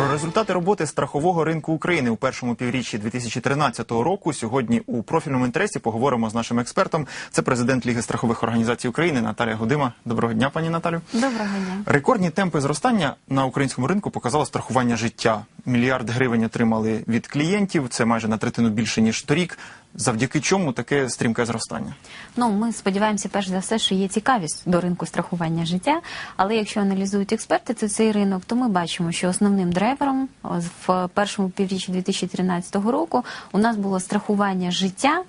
Про результати роботи страхового ринку України у першому півріччі 2013 року сьогодні у профільному інтересі поговоримо з нашим експертом. Це президент Ліги страхових організацій України Наталія Годима. Доброго дня, пані Наталю. Доброго дня. Рекордні темпи зростання на українському ринку показало страхування життя. Мільярд гривень отримали від клієнтів. Це майже на третину більше ніж торік. Завдяки чому таке стрімке зростання? Ну ми сподіваємося, перш за все, що є цікавість до ринку страхування життя. Але якщо аналізують експерти це цей ринок, то ми бачимо, що основним драйвером в першому півріччі 2013 року у нас було страхування життя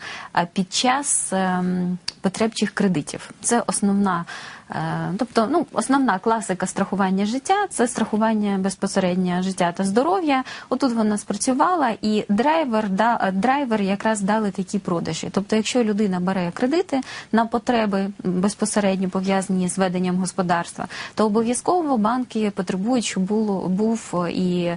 під час ем, потребчих кредитів. Це основна. Е, Тобто, ну, основна класика страхування життя це страхування безпосередньо життя та здоров'я. Отут вона спрацювала, і драйвер да драйвер якраз дали такі продажі. Тобто, якщо людина бере кредити на потреби безпосередньо пов'язані з веденням господарства, то обов'язково банки потребують, щоб було був і,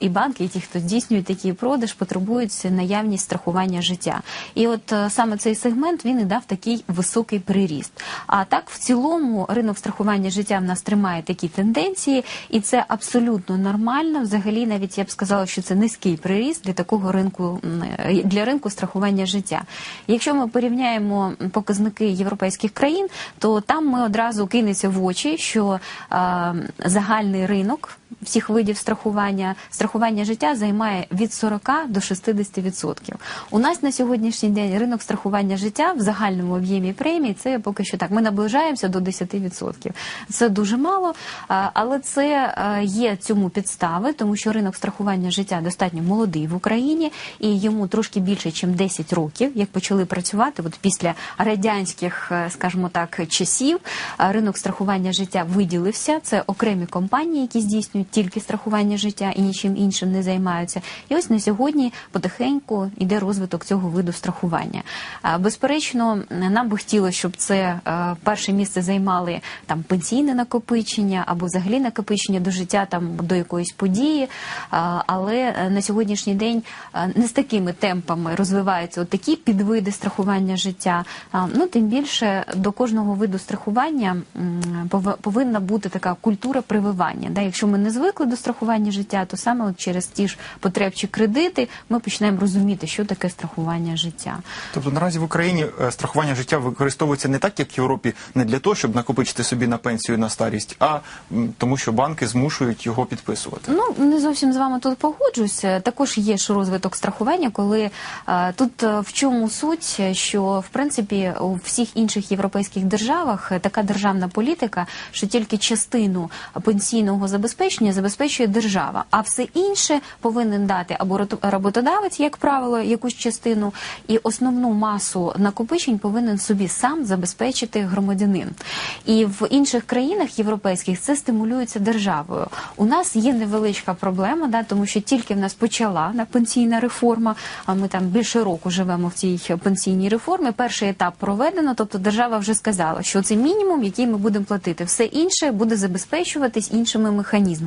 і банки, і ті, хто здійснює такий продаж, потребують наявність страхування життя. І от е, саме цей сегмент він і дав такий високий приріст. А так, в цілому, ринок страхування життя в нас тримає такі тенденції, і це абсолютно нормально. Взагалі, навіть я б сказала, що це низький приріст для такого ринку е, для ринку страхування життя. Якщо ми порівняємо показники європейських країн, то там ми одразу кинеться в очі, що е, загальний ринок. Всіх видів страхування страхування життя займає від 40 до 60%. У нас на сьогоднішній день ринок страхування життя в загальному об'ємі премій це поки що так. Ми наближаємося до 10%. Це дуже мало, але це є цьому підстави, тому що ринок страхування життя достатньо молодий в Україні, і йому трошки більше, ніж 10 років, як почали працювати. От після радянських, е, скажімо так, часів ринок страхування життя виділився. Це окремі компанії, які здійснюють тільки страхування життя і нічим іншим не займаються. І ось на сьогодні потихеньку йде розвиток цього виду страхування. Безперечно, нам би хотілося, щоб це е, перше місце займали там пенсійне накопичення або взагалі накопичення до життя там до якоїсь події. Але е, на сьогоднішній день е, не з такими темпами розвиваються такі підвиди страхування життя. Ну тим більше до кожного виду страхування повинна бути така культура прививання. Да? Якщо ми не звикли до страхування життя, то саме от через ті ж потребчі кредити ми почнемо розуміти, що таке страхування життя. Тобто наразі в Україні е, страхування життя використовується не так, як в Європі, не для того, щоб накопичити собі на пенсію на старість, а тому, що банки змушують його підписувати. Ну не зовсім з вами тут погоджуюся. Також є ж розвиток страхування, коли е, тут е, в чому суть, що в принципі у всіх інших європейських державах е, така державна політика, що тільки частину пенсійного забезпечення забезпечує держава, а все інше повинен дати або роботодавець, як правило, якусь частину, і основну масу накопичень повинен собі сам забезпечити громадянин. І в інших країнах європейських це стимулюється державою. У нас є невеличка проблема, да, тому що тільки в нас почала на пенсійна реформа. А ми там більше року живемо в цій пенсійній реформі. Перший етап проведено, тобто держава вже сказала, що це мінімум, який ми будемо платити. Все інше буде забезпечуватись іншими механізмами.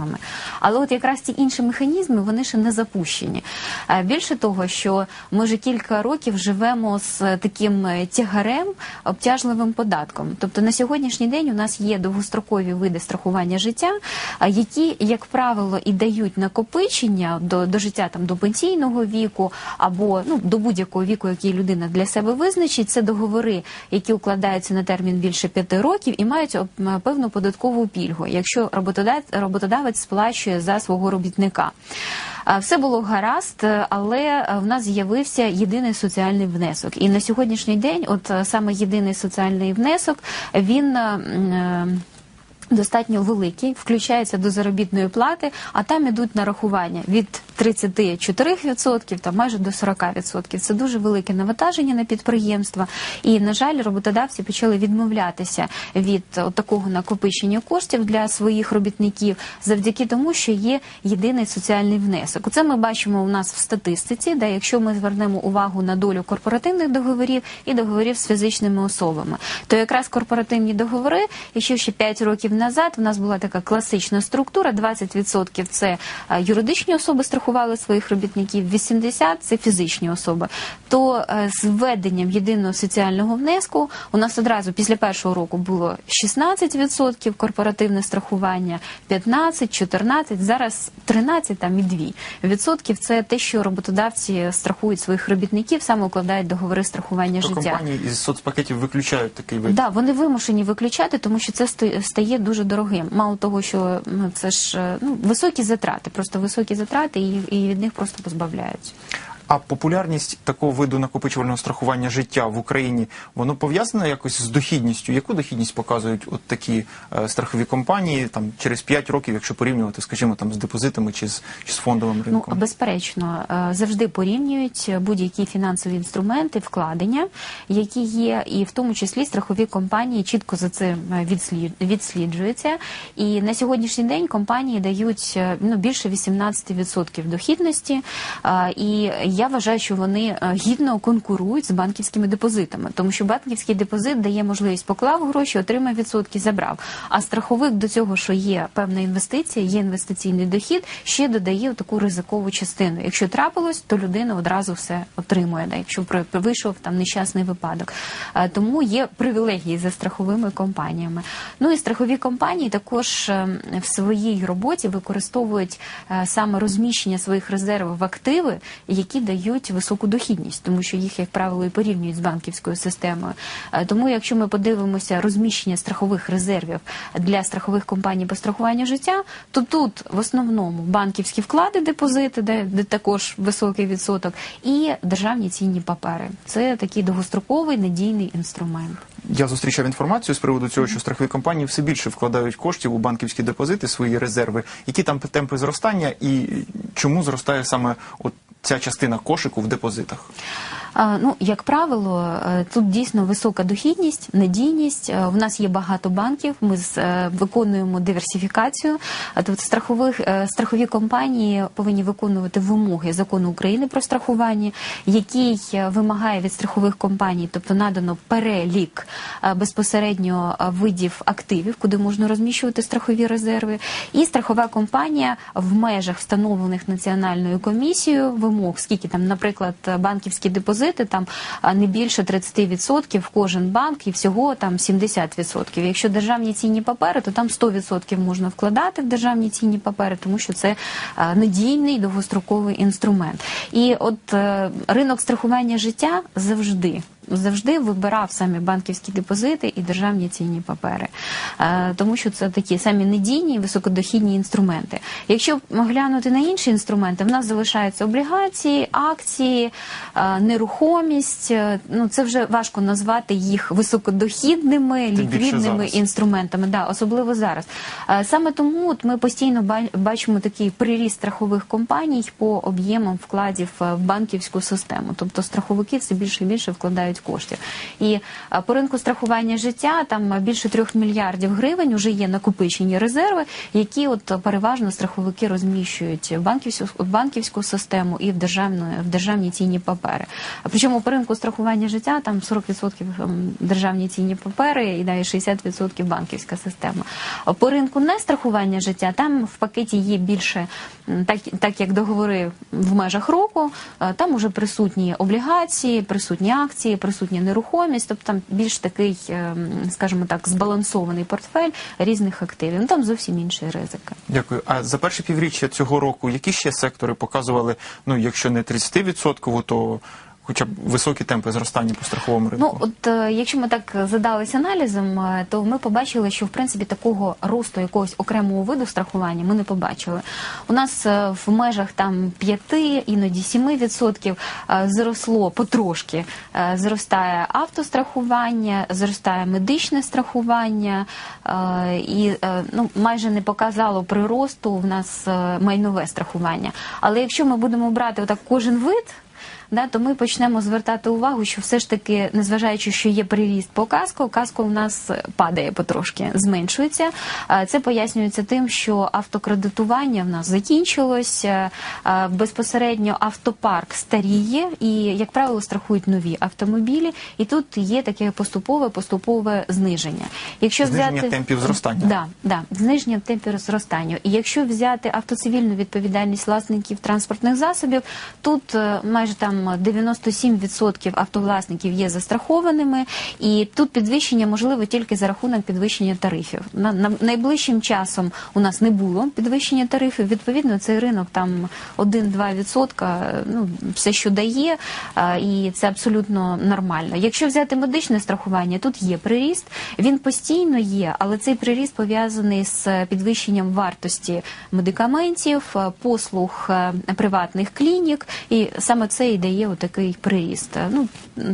Але от якраз ці інші механізми вони ще не запущені. Е, Більше того, що ми вже кілька років живемо з е, таким е, тягарем, обтяжливим податком. Тобто на сьогоднішній день у нас є довгострокові види страхування життя, які, як правило, і дають накопичення до, до життя там до пенсійного віку або ну до будь-якого віку, який людина для себе визначить. Це договори, які укладаються на термін більше п'яти років і мають певну податкову пільгу, якщо роботодавець, роботодавець сплачує за свого робітника. Все було гаразд, е, але е, в нас з'явився єдиний соціальний внесок. І на сьогоднішній день, от е, саме єдиний соціальний внесок, він. Достатньо великий, включається до заробітної плати, а там ідуть нарахування від 34% та майже до 40%. Це дуже велике навантаження на підприємства. І, на жаль, роботодавці почали відмовлятися від такого накопичення коштів для своїх робітників завдяки тому, що є єдиний соціальний внесок. Це ми бачимо у нас в статистиці, де якщо ми звернемо увагу на долю корпоративних договорів і договорів з фізичними особами, то якраз корпоративні договори, якщо ще 5 років назад в нас була така класична структура, 20% це е, юридичні особи страхування застрахували своїх робітників, 80 – це фізичні особи. То е, з введенням єдиного соціального внеску у нас одразу після першого року було 16% корпоративне страхування, 15, 14, зараз 13 там і 2 відсотків. Це те, що роботодавці страхують своїх робітників, саме укладають договори страхування життя. компанії із соцпакетів виключають такий вид. Да, вони вимушені виключати, тому що це ста- стає дуже дорогим. Мало того, що ну це ж е, ну високі затрати, просто високі затрати, і, і від них просто позбавляють. А популярність такого виду накопичувального страхування життя в Україні воно пов'язане якось з дохідністю. Яку дохідність показують от такі е, страхові компанії там через 5 років, якщо порівнювати, скажімо, там з депозитами чи з, чи з фондовим Ну безперечно, е, завжди порівнюють будь-які фінансові інструменти, вкладення, які є, і в тому числі страхові компанії чітко за цим е, відсліджуються. І на сьогоднішній день компанії дають ну більше 18% дохідності. І я вважаю, що вони е, гідно конкурують з банківськими депозитами, тому що банківський депозит дає можливість поклав гроші, отримав відсотки, забрав. А страховик до цього, що є певна інвестиція, є інвестиційний дохід, ще додає таку ризикову частину. Якщо трапилось, то людина одразу все отримує. Да, якщо вийшов там нещасний випадок. Е, Тому є привілегії за страховими компаніями. Ну і страхові компанії також е, в своїй роботі використовують е, саме розміщення своїх резервів в активи, які дають високу дохідність, тому що їх, як правило, і порівнюють з банківською системою. Е, Тому, якщо ми подивимося розміщення страхових резервів для страхових компаній по страхуванню життя, то тут в основному банківські вклади, депозити, де, де також високий відсоток, і державні цінні папери. Це такий довгостроковий надійний інструмент. Я зустрічав інформацію з приводу цього, що страхові компанії все більше вкладають коштів у банківські депозити, свої резерви. Які там темпи зростання і чому зростає саме от ця частина кошику в депозитах? Ну, як правило, е, тут дійсно висока дохідність, надійність. Е, В нас є багато банків. Ми е, виконуємо диверсифікацію. Тут страхових страхові компанії повинні виконувати вимоги закону України про страхування, який вимагає від страхових компаній, тобто надано перелік безпосередньо видів активів, куди можна розміщувати страхові резерви. І страхова компанія в межах встановлених національною комісією вимог, скільки там, наприклад, банківські депозити, там не більше 30% в кожен банк і всього там 70%. Якщо державні цінні папери, то там 100% можна вкладати в державні цінні папери, тому що це надійний довгостроковий інструмент. І от е, ринок страхування життя завжди. Завжди вибирав самі банківські депозити і державні цінні папери, Е, тому що це такі самі надійні і високодохідні інструменти. Якщо глянути на інші інструменти, в нас залишаються облігації, акції, е, нерухомість. Е, Ну це вже важко назвати їх високодохідними, ліквідними інструментами. Да, особливо зараз. Саме тому от ми постійно ба- бачимо такий приріст страхових компаній по об'ємам вкладів в банківську систему. Тобто страховики все більше і більше вкладають коштів. І е, по ринку страхування життя там е, більше трьох мільярдів гривень вже є накопичені резерви, які от переважно страховики розміщують в банківську, в банківську систему і в державну в державні цінні папери. Причому по ринку страхування життя там 40% ем, державні цінні папери і далі 60% банківська система. По ринку не страхування життя там в пакеті є більше, так, так як договори в межах року, е, там уже присутні облігації, присутні акції, присутня нерухомість, тобто там більш такий, ем, скажімо так, збалансований портфель різних активів. Ну там зовсім інші ризики. Дякую. А за перше півріччя цього року які ще сектори показували, ну якщо не 30%, то хоча б високі темпи зростання по страховому ринку? Ну, от е, якщо ми так задались аналізом, е, то ми побачили, що в принципі такого росту якогось окремого виду страхування ми не побачили. У нас е, в межах там 5, іноді 7% е, зросло потрошки. Зростає автострахування, зростає медичне страхування, і ну, майже не показало приросту в нас майнове страхування. Але якщо ми будемо брати отак кожен вид. Да, то ми почнемо звертати увагу, що все ж таки, незважаючи, що є приріст по каско, каско у нас падає потрошки, зменшується. Е, Це пояснюється тим, що автокредитування в нас закінчилось, е, е, безпосередньо автопарк старіє і, як правило, страхують нові автомобілі. І тут є таке поступове поступове зниження. Якщо Зниження взяти темпів зростання. Да, да, зниження темпів зростання. І якщо взяти автоцивільну відповідальність власників транспортних засобів, тут е, майже там 97% автовласників є застрахованими, і тут підвищення можливо тільки за рахунок підвищення тарифів. На, на найближчим часом у нас не було підвищення тарифів. Відповідно, цей ринок там 1-2%, ну все, що дає, і це абсолютно нормально. Якщо взяти медичне страхування, тут є приріст. Він постійно є, але цей приріст пов'язаний з підвищенням вартості медикаментів, послуг е, приватних клінік, і саме це і дає отакий приріст. Е, Ну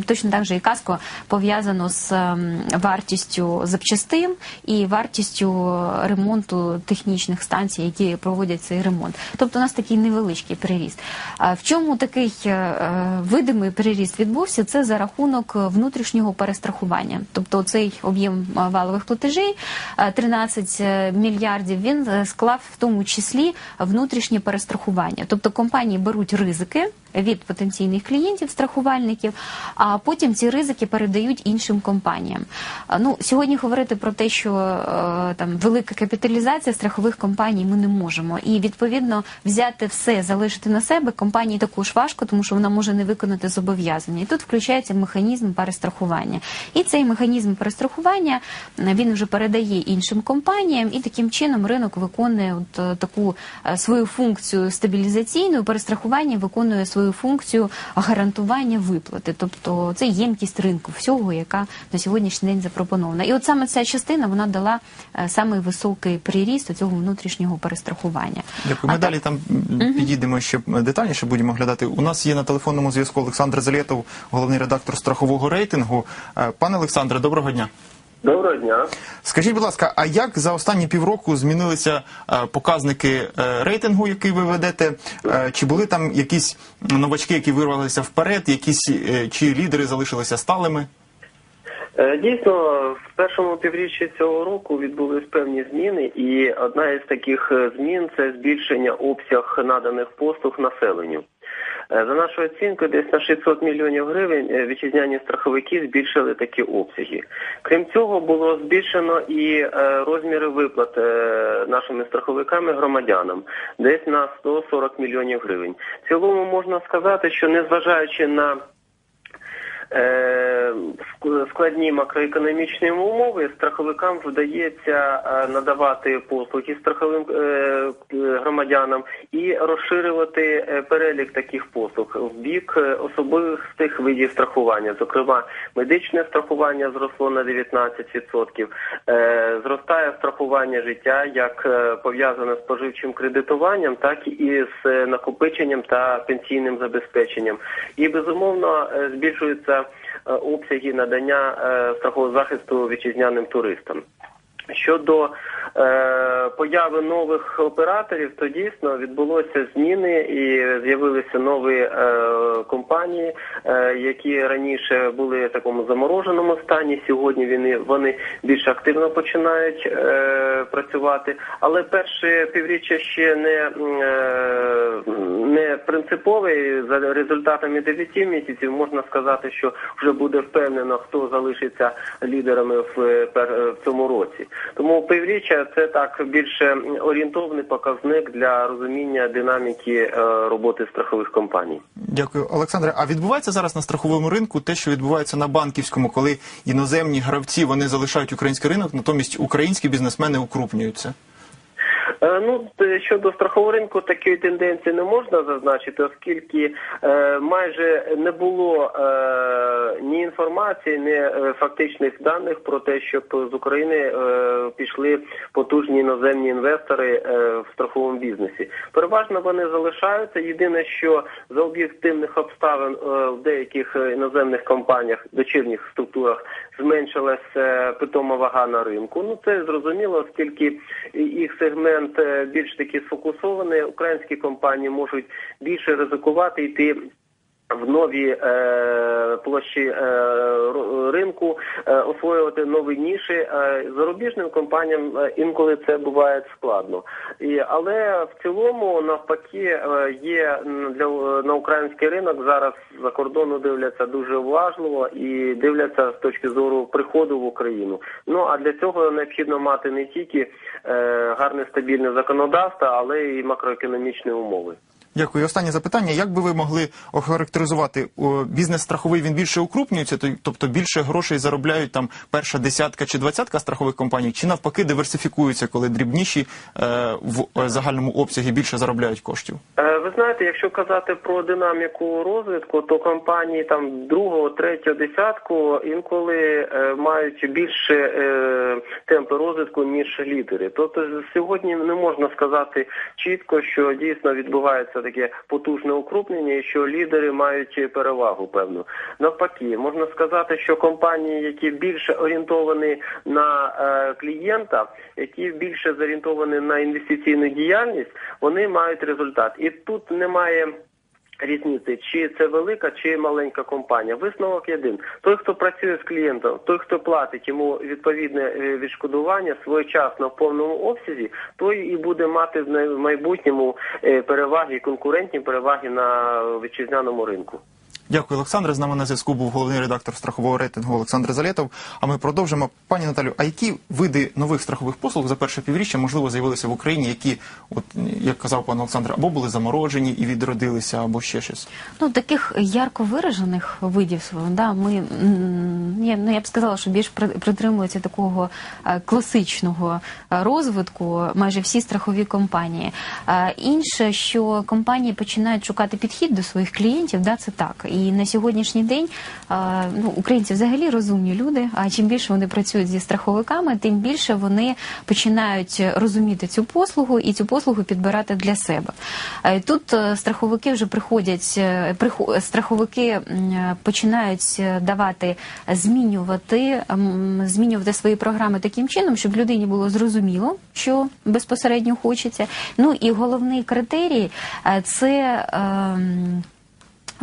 точно так же і каско пов'язано з ем, вартістю запчастин і вартістю ремонту технічних станцій, які проводять цей ремонт. Тобто у нас такий невеличкий приріст. В чому такий е, е, видимий приріст відбувся? Це за рахунок внутрішнього перестрахування. Тобто цей об'єм е, валових платежей е, 13 мільярдів. Він е, склав в тому числі внутрішнє перестрахування. Тобто компанії беруть ризики від потенційних клієнтів, страхувальників, а потім ці ризики передають іншим компаніям. Ну сьогодні говорити про те, що е, там велика капіталізація страхових компаній ми не можемо, і відповідно взяти все, залишити на себе компанії також важко, тому що вона може не виконати зобов'язання. І тут включається механізм перестрахування. І цей механізм перестрахування він вже передає іншим компаніям, і таким чином ринок виконує от е, таку е, свою функцію стабілізаційну, перестрахування виконує свою функцію гарантування виплати, тобто це ємкість ринку всього, яка на сьогоднішній день запропонована. І от саме ця частина вона дала е, самий високий приріст цього внутрішнього перестрахування. Дякую. Ми А далі там м, підійдемо ще детальніше, будемо глядати. У нас є на телефонному зв'язку Олександр Залєтов, головний редактор страхового рейтингу. Е, Пане Олександре, доброго дня. Доброго дня. Скажіть, будь ласка, а як за останні півроку змінилися е, показники е, рейтингу, який ви ведете? Е, Чи були там якісь новачки, які вирвалися вперед, якісь е, чи лідери залишилися сталими? Е, Дійсно, в першому півріччі цього року відбулись певні зміни, і одна із таких змін це збільшення обсяг наданих послуг населенню. Е, За нашою оцінкою, десь на 600 мільйонів гривень е, вітчизняні страховики збільшили такі обсяги. Крім цього, було збільшено і е, розміри виплат нашими страховиками громадянам, десь на 140 мільйонів гривень. В цілому можна сказати, що незважаючи на складні макроекономічні умови страховикам вдається е, надавати послуги страховим е, е, громадянам і розширювати е, перелік таких послуг в бік е, особистих видів страхування. Зокрема, медичне страхування зросло на 19%, е, зростає страхування життя як е, пов'язане з споживчим кредитуванням, так і з е, накопиченням та пенсійним забезпеченням. І безумовно е, збільшуються е, обсяги надання е, страхового захисту вітчизняним туристам. Щодо е, появи нових операторів, то дійсно відбулося зміни і з'явилися нові е, компанії, е, які раніше були в такому замороженому стані. Сьогодні вони, вони більш активно починають е, працювати. Але перше півріччя ще не, е, не принципове. За результатами 9 місяців можна сказати, що вже буде впевнено, хто залишиться лідерами в, е, в цьому році. Тому півріччя це так більше орієнтовний показник для розуміння динаміки е, роботи страхових компаній. Дякую, Олександре. А відбувається зараз на страховому ринку те, що відбувається на банківському, коли іноземні гравці вони залишають український ринок, натомість українські бізнесмени укрупнюються. Е, Ну щодо страхового ринку, такої тенденції не можна зазначити, оскільки е, майже не було е, інформації, ні е, фактичних даних про те, щоб з України е, пішли потужні іноземні інвестори е, в страховому бізнесі. Переважно вони залишаються. Єдине, що за об'єктивних обставин в деяких іноземних компаніях, дочірніх структурах зменшилася питома вага на ринку. Ну це зрозуміло, оскільки їх сегмент більш таки сфокусований. Українські компанії можуть більше ризикувати йти. В нові е, площі е, ринку е, освоювати нові ніші. Е, зарубіжним компаніям е, інколи це буває складно. І, але в цілому навпаки е, є для на український ринок зараз за кордону дивляться дуже уважливо і дивляться з точки зору приходу в Україну. Ну а для цього необхідно мати не тільки е, гарне стабільне законодавство, але й макроекономічні умови. Дякую. Останнє запитання. Як би ви могли охарактеризувати бізнес страховий? Він більше укрупнюється, тобто більше грошей заробляють там перша десятка чи двадцятка страхових компаній, чи навпаки диверсифікуються, коли дрібніші е, в е, загальному обсягі більше заробляють коштів? Е, Ви знаєте, якщо казати про динаміку розвитку, то компанії там другого, третього десятку інколи е, мають більше е, темпи розвитку ніж лідери. Тобто сьогодні не можна сказати чітко, що дійсно відбувається таке потужне укрупнення, і що лідери мають перевагу певну. Навпаки, можна сказати, що компанії, які більше орієнтовані на е, клієнта, які більше зорієнтовані на інвестиційну діяльність, вони мають результат. І тут немає. Різниці, чи це велика, чи маленька компанія. Висновок один. Той, хто працює з клієнтом, той, хто платить йому відповідне е, відшкодування своєчасно в повному обсязі, той і буде мати в майбутньому е, переваги, конкурентні переваги на вітчизняному ринку. Дякую, Олександре. З нами на зв'язку був головний редактор страхового рейтингу Олександр Залєтов. А ми продовжимо. Пані Наталю, а які види нових страхових послуг за перше півріччя можливо з'явилися в Україні, які, от як казав пан Олександр, або були заморожені і відродилися, або ще щось? Ну, таких ярко виражених видів, да, ми, я, ну, я б сказала, що більш при- притримуються такого е, класичного е, розвитку майже всі страхові компанії. Е, Інше, що компанії починають шукати підхід до своїх клієнтів, да, це так. І на сьогоднішній день ну, українці взагалі розумні люди, а чим більше вони працюють зі страховиками, тим більше вони починають розуміти цю послугу і цю послугу підбирати для себе. Е, Тут е, страховики вже приходять, е, страховики починають давати, змінювати, змінювати свої програми таким чином, щоб людині було зрозуміло, що безпосередньо хочеться. Ну і головний критерій це.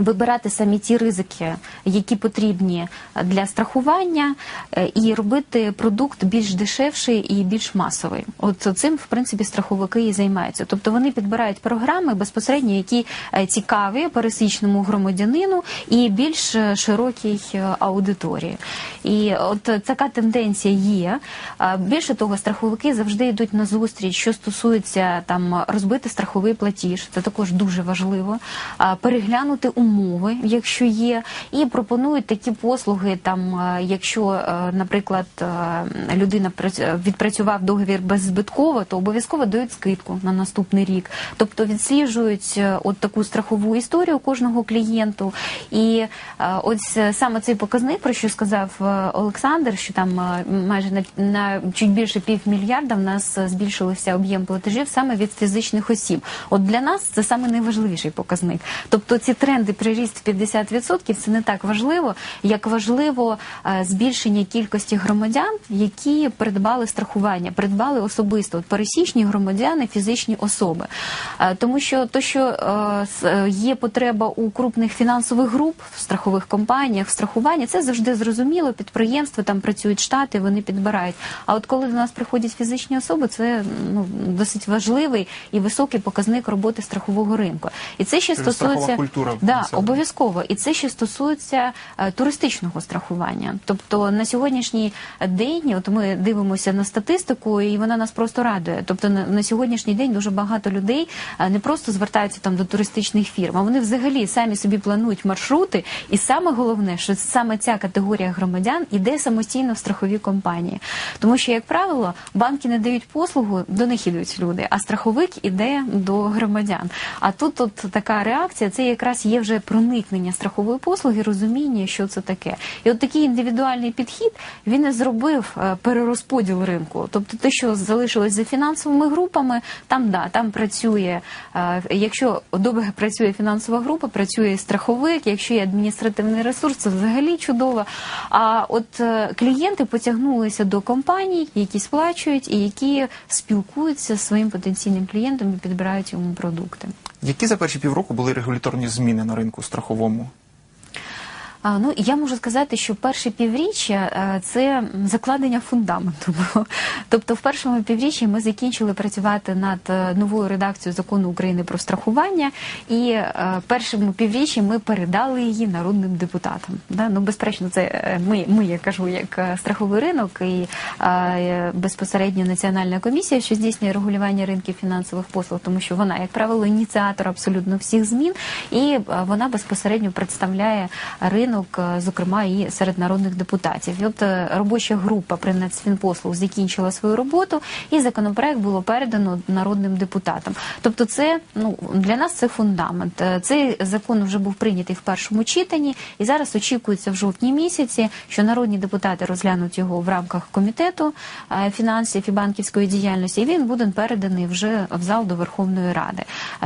Вибирати самі ті ризики, які потрібні для страхування, е, і робити продукт більш дешевший і більш масовий. От цим, в принципі, страховики і займаються. Тобто вони підбирають програми безпосередньо, які е, цікаві пересічному громадянину і більш е, широкій аудиторії. І от така тенденція є. Більше того, страховики завжди йдуть на зустріч, що стосується там розбити страховий платіж. Це також дуже важливо. Переглянути умови, якщо є, і пропонують такі послуги. Там, е, якщо, е, наприклад, е, людина прац- відпрацював договір беззбитково, то обов'язково дають скидку на наступний рік. Тобто відсліджують от таку страхову історію кожного клієнту. І ось саме цей показник, про що сказав Олександр, що там майже на, на чуть більше півмільярда в нас збільшився об'єм платежів саме від фізичних осіб. От для нас це найважливіший показник. Тобто ці тренди приріст в 50% це не так важливо, як важливо е, збільшення кількості громадян, які придбали страхування, придбали особисто От пересічні громадяни, фізичні особи. Е, Тому що то, що е, є потреба у крупних фінансових груп в страхових компаніях, в страхуванні, це завжди зрозуміло. Підприємства там працюють штати, вони підбирають. А от коли до нас приходять фізичні особи, це ну досить важливий і високий показник роботи страхового ринку. І це ще страхова стосується культура да, обов'язково. І це ще стосується е, туристичного страхування. Тобто на сьогоднішній день, от ми дивимося на статистику, і вона нас просто радує. Тобто на, на сьогоднішній день дуже багато людей е, не просто звертаються там до туристичних фірм, а вони взагалі самі собі планують маршрути. І саме головне, що саме ця категорія громадян іде самостійно в страхові компанії. Тому що, як правило, банки не дають послугу, до них ідуть люди, а страховик іде до громадян. А тут от така реакція, це якраз є вже проникнення страхової послуги, розуміння, що це таке. І от такий індивідуальний підхід він і зробив е, перерозподіл ринку. Тобто те, що залишилось за фінансовими групами, там да, там працює. е, Якщо добре працює фінансова група, працює страховик. Якщо є адміністративний ресурс, це взагалі чудово. А от е, клієнти потягнулися до компаній, які сплачують і які спілкуються з своїм потенційним клієнтом і підбирають йому продукти. Які за перші півроку були регуляторні зміни на ринку страховому? А, ну я можу сказати, що перше півріччя е, це закладення фундаменту. Тобто, в першому півріччі ми закінчили працювати над е, новою редакцією закону України про страхування, і е, в першому півріччі ми передали її народним депутатам. Ну, безперечно, це е, ми, ми, я кажу, як е, страховий ринок і е, безпосередньо національна комісія, що здійснює регулювання ринків фінансових послуг, тому що вона, як правило, ініціатор абсолютно всіх змін, і е, вона безпосередньо представляє ринок, е, зокрема і серед народних депутатів. І от е, робоча група при Нацфінпослуг закінчила свою роботу, і законопроект було передано народним депутатам. Тобто, це ну для нас це фундамент. Е, Цей закон вже був прийнятий в першому читанні, і зараз очікується в жовтні місяці, що народні депутати розглянуть його в рамках комітету фінансів і банківської діяльності. І він буде переданий вже в зал до Верховної Ради.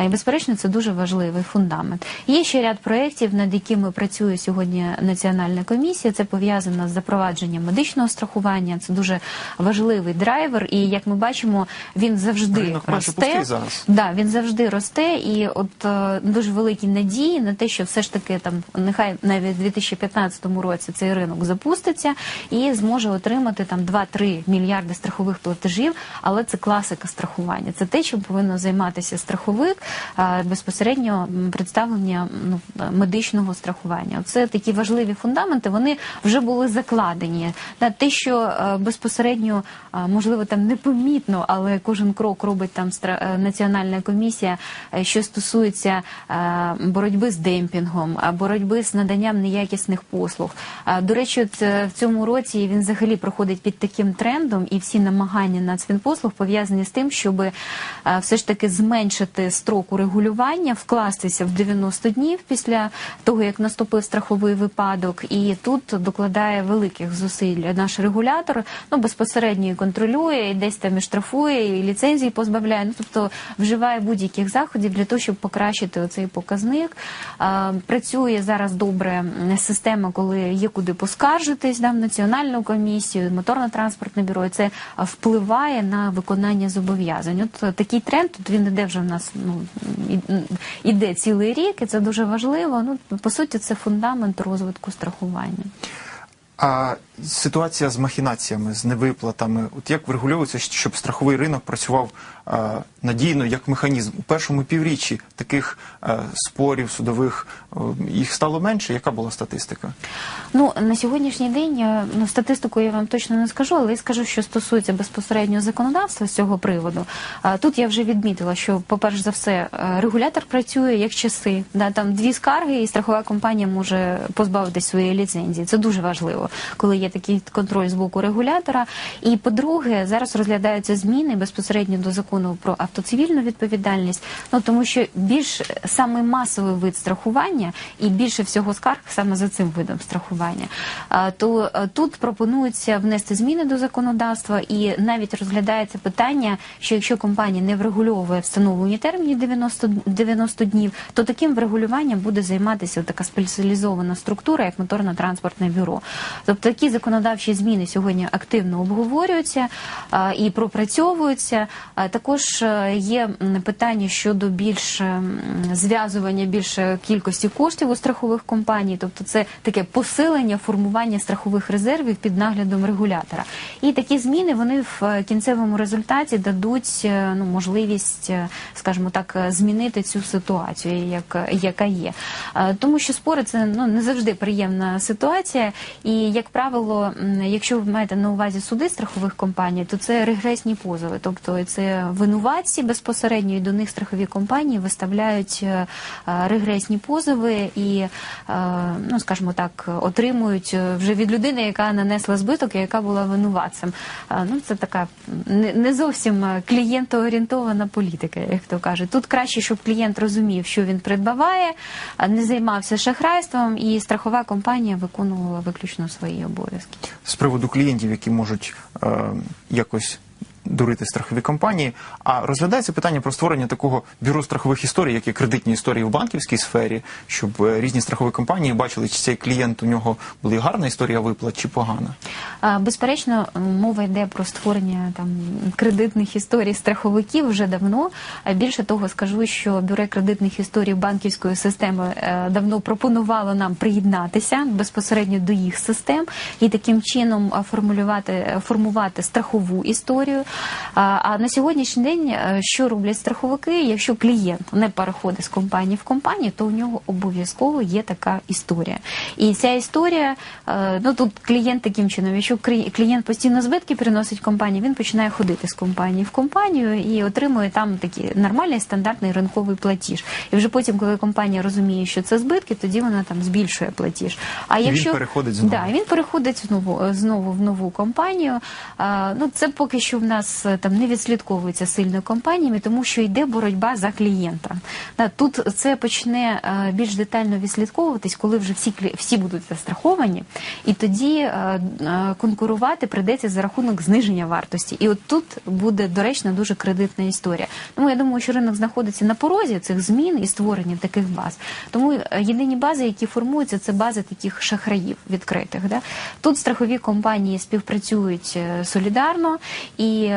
І безперечно, це дуже важливий фундамент. Є ще ряд проєктів, над якими працює сьогодні Національна комісія. Це пов'язано з запровадженням медичного страхування. Це дуже важливий драйвер. І як ми бачимо, він завжди Ринок росте. зараз. Да, він завжди росте, і от е, дуже великі надії на те, що все ж таки там нехай навіть у 2015 році цей ринок запуститься і зможе отримати там 2-3 мільярди страхових платежів. Але це класика страхування. Це те, чим повинно займатися страховик е, безпосередньо представлення ну, медичного страхування. Це такі важливі фундаменти. Вони вже були закладені. Те, що е, безпосередньо е, можливо там непомітно, але кожен крок робить там е, національна комісія, що стосується боротьби з демпінгом, боротьби з наданням неякісних послуг. До речі, от, в цьому році він взагалі проходить під таким трендом, і всі намагання нацфінпослуг пов'язані з тим, щоб все ж таки зменшити строк урегулювання, вкластися в 90 днів після того, як наступив страховий випадок. І тут докладає великих зусиль наш регулятор. Ну безпосередньо і контролює, і десь там і штрафує, і ліцензії позбавляє. Ну тобто вживає будь-яких заходів для того, щоб покращити оцей показник. Працює зараз добре система, коли є куди поскаржитись в національну комісію, моторно-транспортне бюро. І це впливає на виконання зобов'язань. От такий тренд тут він іде вже в нас. Ну іде цілий рік, і це дуже важливо. Ну по суті, це фундамент розвитку страхування. А ситуація з махінаціями, з невиплатами, от як врегульовується, щоб страховий ринок працював а, надійно як механізм? У першому півріччі таких а, спорів судових о, їх стало менше. Яка була статистика? Ну на сьогоднішній день е, ну статистику я вам точно не скажу, але я скажу, що стосується безпосередньо законодавства з цього приводу. Тут я вже відмітила, що, по-перше за все, е, регулятор працює як часи. Да, там дві скарги, і страхова компанія може позбавитись своєї ліцензії. Це дуже важливо, коли є такий контроль з боку регулятора. І по-друге, зараз розглядаються зміни безпосередньо до закону про автоцивільну відповідальність. Ну тому що більш саме масовий вид страхування і більше всього скарг саме за цим видом страхування. То е, тут пропонується внести зміни до законодавства, і навіть розглядається питання, що якщо компанія не врегульовує встановлені терміни 90, 90 днів, то таким врегулюванням буде займатися така спеціалізована структура, як моторно-транспортне бюро. Тобто такі законодавчі зміни сьогодні активно обговорюються і пропрацьовуються. Також е, є питання щодо більш зв'язування більше кількості коштів у страхових компаній, тобто це таке посилення формування страхових резервів під наглядом регулятора. І такі зміни вони в е, кінцевому результаті дадуть е, ну, можливість, скажімо так, змінити цю ситуацію, як, яка є. Тому що спори це ну, не завжди приємна ситуація. І, як правило, м, якщо ви маєте на увазі суди страхових компаній, то це регресні позови, тобто це винуватці безпосередньо і до них страхові компанії виставляють е, е, регресні позови і, е, ну скажімо так, отримують вже від людини, яка нанесла збиток і яка була винуватцем. Ну це така не зовсім клієнтоорієнтована політика, як то кажуть. Тут краще, щоб клієнт розумів, що він придбаває, не займався шахрайством, і страхова компанія виконувала виключно свої обов'язки. З приводу клієнтів, які можуть е, якось дурити страхові компанії. А розглядається питання про створення такого бюро страхових історій, як і кредитні історії в банківській сфері, щоб е, різні страхові компанії бачили, чи цей клієнт у нього була гарна історія виплат, чи погана. Безперечно, мова йде про створення там кредитних історій страховиків вже давно. Більше того, скажу, що бюро кредитних історій банківської системи е, давно пропонувало нам приєднатися безпосередньо до їх систем і таким чином формулювати е, формувати страхову історію. А, на сьогоднішній день е, що роблять страховики? Якщо клієнт не переходить з компанії в компанію, то у нього обов'язково є така історія. І ця історія, е, ну тут клієнт таким чином, якщо клієнт постійно збитки приносить компанії, він починає ходити з компанії в компанію і отримує там такий нормальний стандартний ринковий платіж. І вже потім, коли компанія розуміє, що це збитки, тоді вона там збільшує платіж. А І він переходить знову. Да, він переходить знову знову в нову компанію. Ну це поки що в нас е, там не відслідковується сильно компаніями, тому що йде боротьба за клієнта. Тут це почне е, більш детально відслідковуватись, коли вже всі всі будуть застраховані, і тоді е, конкурувати прийдеться за рахунок зниження вартості. І от тут буде доречна дуже кредитна історія. Тому я думаю, що ринок знаходиться на порозі цих змін і створення таких баз. Тому єдині бази, які формуються, це бази таких шахраїв відкритих. Да? Тут страхові компанії співпрацюють солідарно і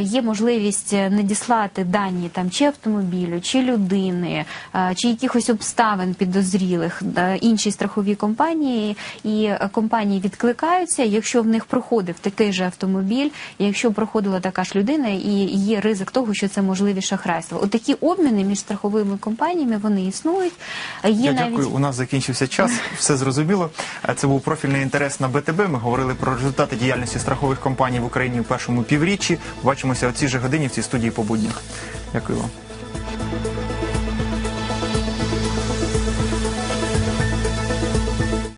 є можливість надіслати дані там чи автомобілю, чи людини, е, чи якихось обставин підозрілих е, іншій страховій компанії, і е, компанії відкликаються, якщо в них проходив такий же автомобіль, якщо проходила така ж людина, і є ризик того, що це можливі шахрайства. Отакі обміни між страховими компаніями вони існують. Е, Є Я навіть дякую. У нас закінчився час. Все зрозуміло. Е, Це був профільний інтерес на БТБ. Ми говорили про результати діяльності страхових компаній в Україні у першому півріччі. Бачимося о цій же годині в цій студії по буднях. Дякую вам.